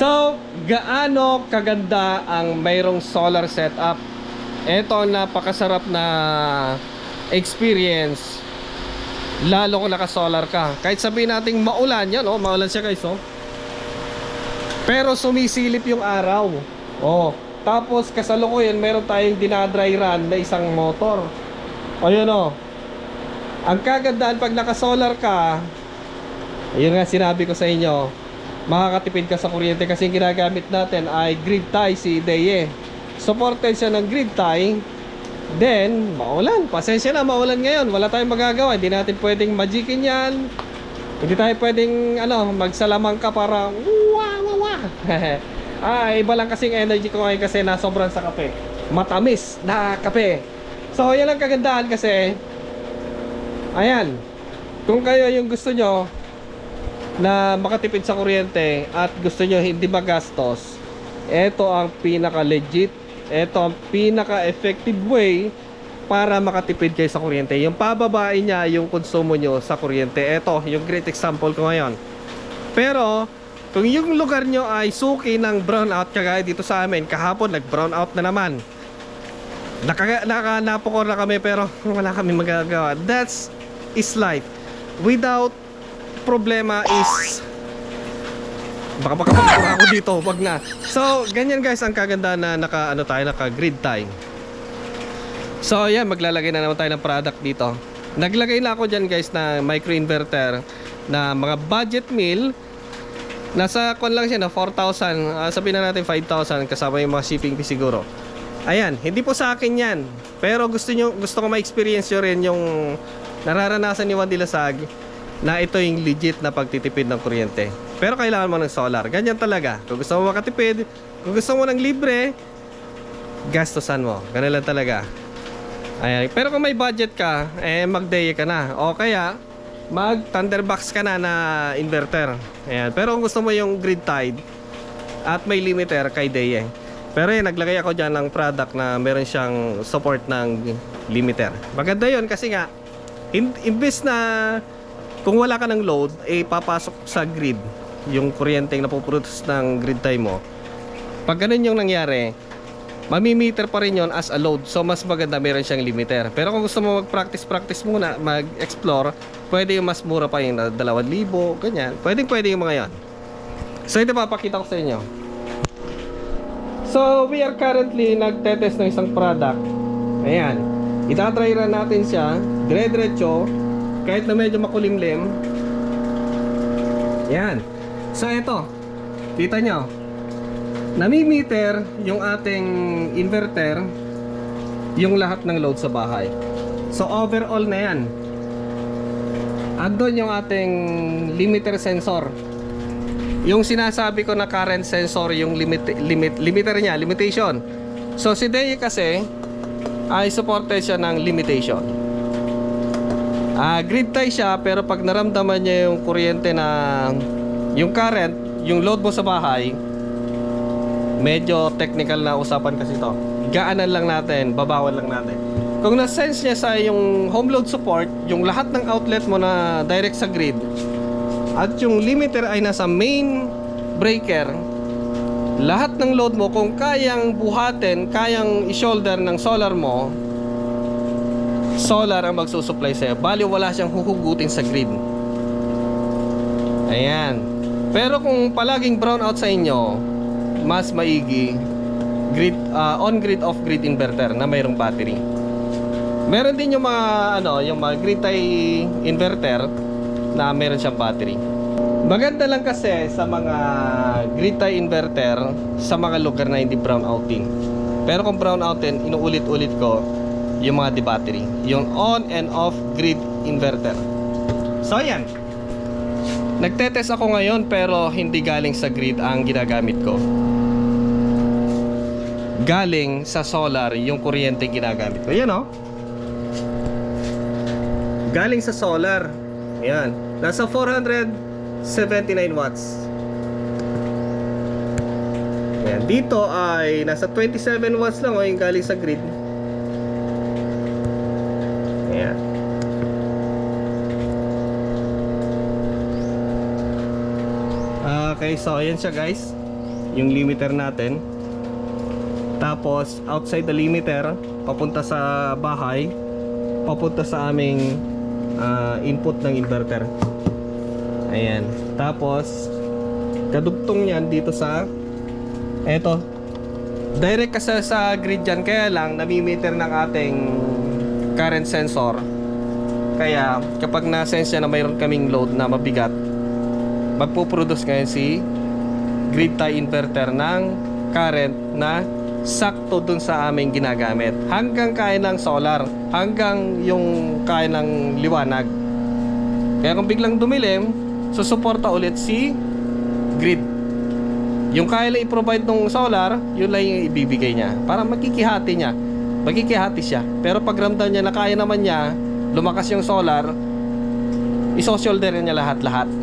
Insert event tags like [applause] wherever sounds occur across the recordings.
So, gaano kaganda ang mayroong solar setup? Ito napakasarap na experience. Lalo kung naka-solar ka. Kahit sabihin nating maulan yan, oh, maulan siya guys, oh. Pero sumisilip yung araw. Oh, tapos kasalukuyan meron tayong dinadry run na isang motor. Ayun oh. Ang kagandaan pag naka-solar ka, ayun nga sinabi ko sa inyo, makakatipid ka sa kuryente kasi yung ginagamit natin ay grid tie si Deye. Supported siya ng grid tie. Then, maulan. Pasensya na, maulan ngayon. Wala tayong magagawa. Hindi natin pwedeng magikin yan. Hindi tayo pwedeng ano, magsalamang ka para wah wah wah. [laughs] ah, iba lang kasing energy ko ngayon kasi nasobran sa kape. Matamis na kape. So, yan ang kagandahan kasi ayan. Kung kayo yung gusto nyo na makatipid sa kuryente at gusto nyo hindi magastos, ito ang pinaka legit, ito ang pinaka effective way para makatipid kayo sa kuryente. Yung pababain niya yung konsumo nyo sa kuryente. Ito, yung great example ko ngayon. Pero, kung yung lugar nyo ay suki ng brownout, kagaya dito sa amin, kahapon nag-brownout na naman. Naka, nakanapokor na kami pero [laughs] wala kami magagawa. That's is life. Without problema is baka makapagpura ako dito wag na. So ganyan guys ang kaganda na naka ano tayo naka grid tie so yan maglalagay na naman tayo ng product dito. Naglagay na ako dyan guys na microinverter na mga budget meal. Nasa kon lang siya na 4,000 uh, sabihin na natin 5,000 kasama yung mga shipping fee siguro. Ayan hindi po sa akin yan. Pero gusto nyo gusto ko ma-experience nyo rin yung nararanasan ni Juan Dilasag na ito yung legit na pagtitipid ng kuryente. Pero kailangan mo ng solar. Ganyan talaga. Kung gusto mo makatipid, kung gusto mo ng libre, gastosan mo. Ganun lang talaga. Ayan. Pero kung may budget ka, eh mag-day ka na. O kaya, mag thunderbox ka na na inverter. Ayan. Pero kung gusto mo yung grid tied at may limiter kay day Pero yun, naglagay ako dyan ng product na meron siyang support ng limiter. Maganda yun kasi nga, in, imbes na kung wala ka ng load, eh papasok sa grid yung kuryente na puproduce ng grid tie mo. Pag ganun yung nangyari, mamimiter pa rin yon as a load. So mas maganda meron siyang limiter. Pero kung gusto mo mag-practice-practice muna, mag-explore, pwede yung mas mura pa yung 2,000, ganyan. Pwede pwede yung mga yon. So ito papakita ko sa inyo. So we are currently nagtetest ng isang product. Ayan. Itatry run natin siya, dire-diretso, kahit na medyo makulimlim. Yan. So ito kita nyo. Nami-meter yung ating inverter yung lahat ng load sa bahay. So overall na yan. Andun yung ating limiter sensor. Yung sinasabi ko na current sensor yung limit, limit, limiter niya limitation. So si Dey kasi ay supported siya ng limitation Ah, grid tie siya pero pag naramdaman niya yung kuryente na yung current, yung load mo sa bahay, medyo technical na usapan kasi to. Gaanan lang natin, babawan lang natin. Kung na-sense niya sa yung home load support, yung lahat ng outlet mo na direct sa grid, at yung limiter ay nasa main breaker, lahat ng load mo kung kayang buhatin, kayang i-shoulder ng solar mo, solar ang magsusupply sa'yo. Bali, wala siyang huhugutin sa grid. Ayan. Pero kung palaging brownout sa inyo, mas maigi grid uh, on grid off grid inverter na mayroong battery. Meron din yung mga ano, yung mga grid tie inverter na meron siyang battery. Maganda lang kasi sa mga grid tie inverter sa mga lugar na hindi brownouting. Pero kung brownoutin, inuulit-ulit ko, yung mga di battery yung on and off grid inverter. So ayan. Nagtetest ako ngayon pero hindi galing sa grid ang ginagamit ko. Galing sa solar yung kuryente ginagamit ko. Yan oh. Galing sa solar. Yan nasa 479 watts. Yan dito ay nasa 27 watts lang oh yung galing sa grid Ayan. Okay, so ayan siya guys. yung limiter natin. Tapos outside the limiter, papunta sa bahay, papunta sa aming ah, input ng inverter. Ayan. Tapos kadugtong niyan dito sa eto. Direct kasi sa grid yan kaya lang nami-meter ng ating current sensor. Kaya kapag na-sense na mayroon kaming load na mabigat, magpo-produce ngayon si grid tie inverter ng current na sakto dun sa aming ginagamit. Hanggang kaya ng solar, hanggang yung kaya ng liwanag. Kaya kung biglang dumilim, susuporta ulit si grid. Yung kaya lang i-provide ng solar, yun lang yung ibibigay niya. Para magkikihati niya. Magkikihati siya. Pero pag ramdam niya na kaya naman niya, lumakas yung solar, isosolder niya lahat-lahat.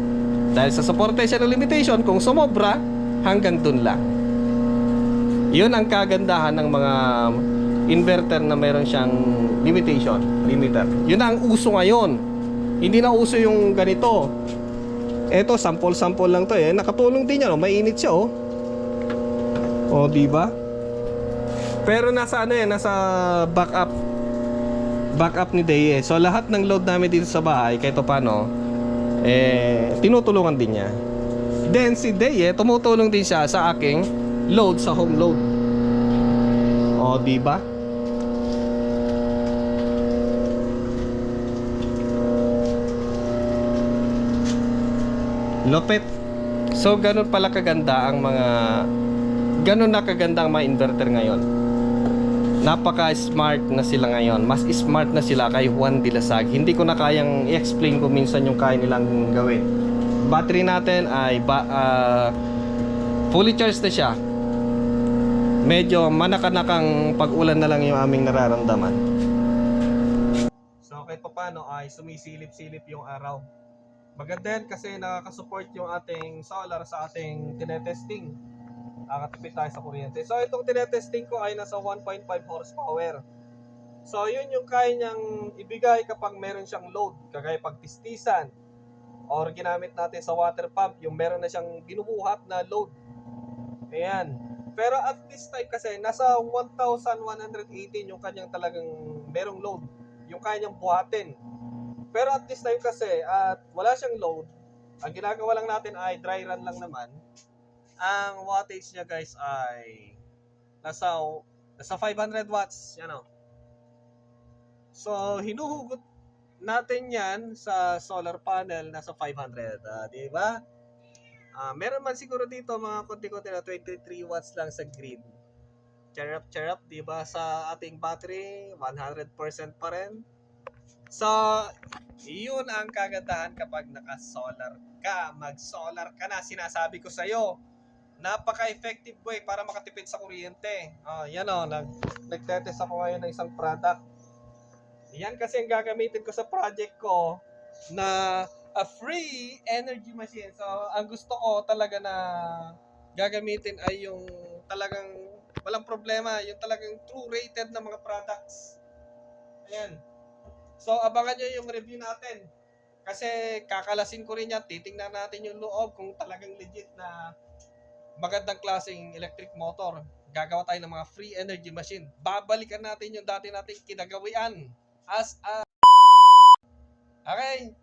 Dahil sa supportation limitation, kung sumobra, hanggang dun lang. Yun ang kagandahan ng mga inverter na meron siyang limitation, limiter. Yun ang uso ngayon. Hindi na uso yung ganito. Eto, sample-sample lang to eh. Nakatulong din yan, oh. mainit siya oh. Oh, di ba? Pero nasa ano eh, nasa backup backup ni Day eh. So lahat ng load namin dito sa bahay, kahit paano, eh, tinutulungan din niya. Then si Day eh, tumutulong din siya sa aking load sa home load. O, di ba? Lopet. So, ganun pala kaganda ang mga ganun na kaganda ang mga inverter ngayon. Napaka-smart na sila ngayon. Mas smart na sila kay Juan Dilasag. Hindi ko na kayang i-explain kung minsan yung kaya nilang gawin. Battery natin ay ba, ah, fully charged na siya. Medyo manakanakang pag-ulan na lang yung aming nararamdaman. So kahit pa paano ay sumisilip-silip yung araw. Maganda yan kasi nakakasupport yung ating solar sa ating tinetesting. Nakakatipid tayo sa kuryente. So itong tinetesting ko ay nasa 1.5 horsepower. So yun yung kaya niyang ibigay kapag meron siyang load. Kagaya pagtistisan. Or ginamit natin sa water pump yung meron na siyang binubuhat na load. Ayan. Pero at this time kasi nasa 1,118 yung kanyang talagang merong load. Yung kaya niyang buhatin. Pero at this time kasi at wala siyang load, ang ginagawa lang natin ay dry run lang naman. Ang wattage niya guys ay nasa nasa 500 watts, yan o. So hinuhugot natin yan sa solar panel nasa 500, ah, di ba? Ah, meron man siguro dito mga konti-konti na 23 watts lang sa grid. Charap charap, 'di ba? Sa ating battery, 100% pa rin. So, yun ang kagandahan kapag naka-solar ka. Mag-solar ka na, sinasabi ko sa'yo. Napaka-effective way para makatipid sa kuryente. Oh, yan oh, nag nagtetest ako ngayon ng isang product. Yan kasi ang gagamitin ko sa project ko na a free energy machine. So, ang gusto ko talaga na gagamitin ay yung talagang walang problema, yung talagang true rated na mga products. Ayan. So, abangan nyo yung review natin. Kasi kakalasin ko rin yan, titingnan natin yung loob kung talagang legit na magandang klaseng electric motor. Gagawa tayo ng mga free energy machine. Babalikan natin yung dati nating kinagawian as a... Okay,